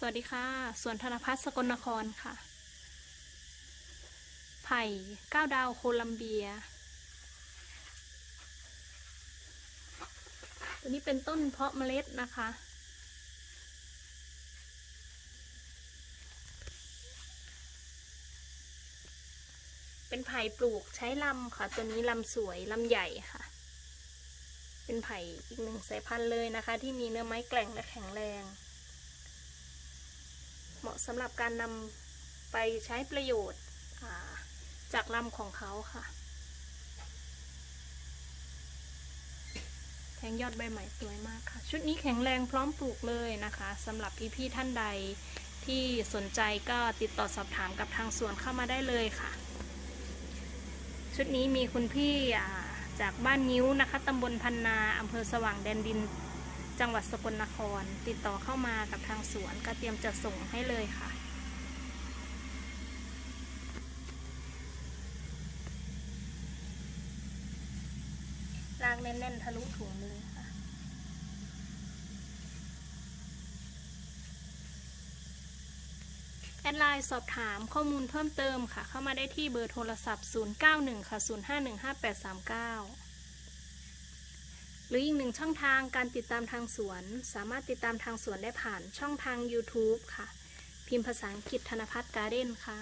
สวัสดีค่ะ สวนธนพัฒน์สกลนครค่ะ ไผ่ก้าวดาวโคลัมเบีย ตัวนี้เป็นต้นเพาะเมล็ดนะคะ เป็นไผ่ปลูกใช้ลำค่ะ ตัวนี้ลำสวยลำใหญ่ค่ะ เป็นไผ่อีกหนึ่งสายพันธุ์เลยนะคะ ที่มีเนื้อไม้แกร่งและแข็งแรง เหมาะสำหรับการนำไปใช้ประโยชน์จากลำของเขาค่ะ แทงยอดใบใหม่สวยมากค่ะ ชุดนี้แข็งแรงพร้อมปลูกเลยนะคะสำหรับพี่ๆท่านใดที่สนใจก็ติดต่อสอบถามกับทางสวนเข้ามาได้เลยค่ะ ชุดนี้มีคุณพี่จากบ้านนิ้วนะคะตำบลพันนาอำเภอสว่างแดนดิน จังหวัดสกลนคร ติดต่อเข้ามากับทางสวนก็เตรียมจะส่งให้เลยค่ะลากแน่นๆ ทะลุถุงเลยค่ะแอดไลน์สอบถามข้อมูลเพิ่มเติมค่ะ เข้ามาได้ที่เบอร์โทรศัพท์ 091 ค่ะ 0515839 หรืออีกหนึ่งช่องทางการติดตามทางสวน สามารถติดตามทางสวนได้ผ่านช่องทาง YouTube ค่ะ พิมพ์ภาษาอังกฤษธนพัฒน์การ์เด้นค่ะ